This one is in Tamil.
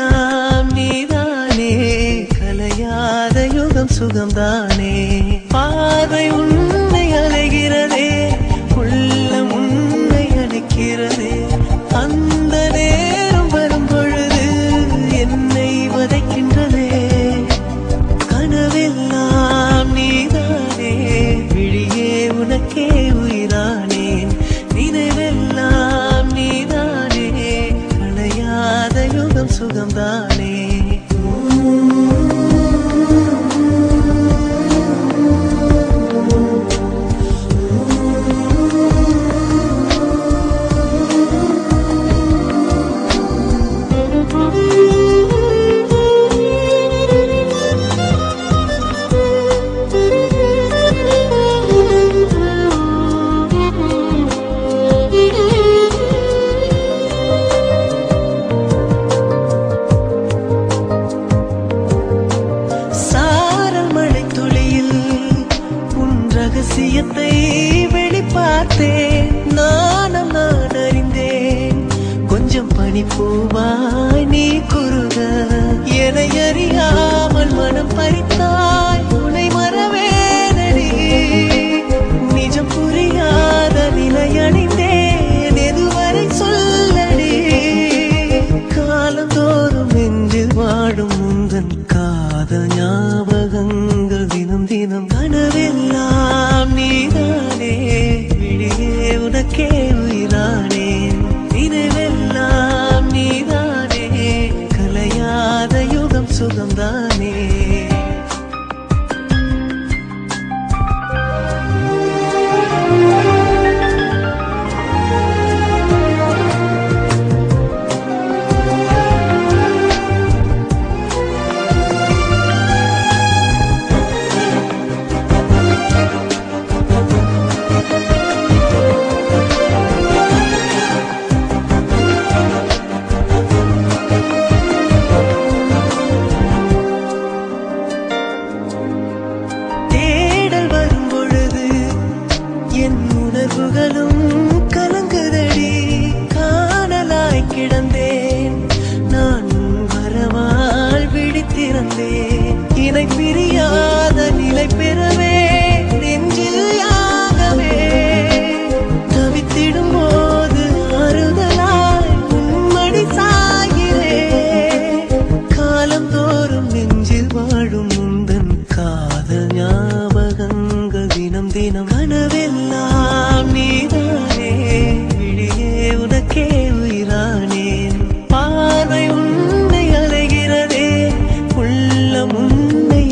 எல்லாம் நீதானே கலையாத யுகம் சுகம்தானே. பார்வை உன் மணி பூவா மனம் கலங்குதடி காணலாய் கிடந்தேன். நான் வரவால் விழித்திருந்தேன் இணை பிரியாத நிலை பெறவே நெஞ்சில் யாகவே. தவித்திடும் போது அறுதலாய் உன்மடி சாகிறே. காலந்தோறும் நெஞ்சில் வாழும் உந்தன் காதல் தினம் உனக்கே உயிரானேன் பார்வை உன்னை அலைகிறதே உள்ளம் உன்னை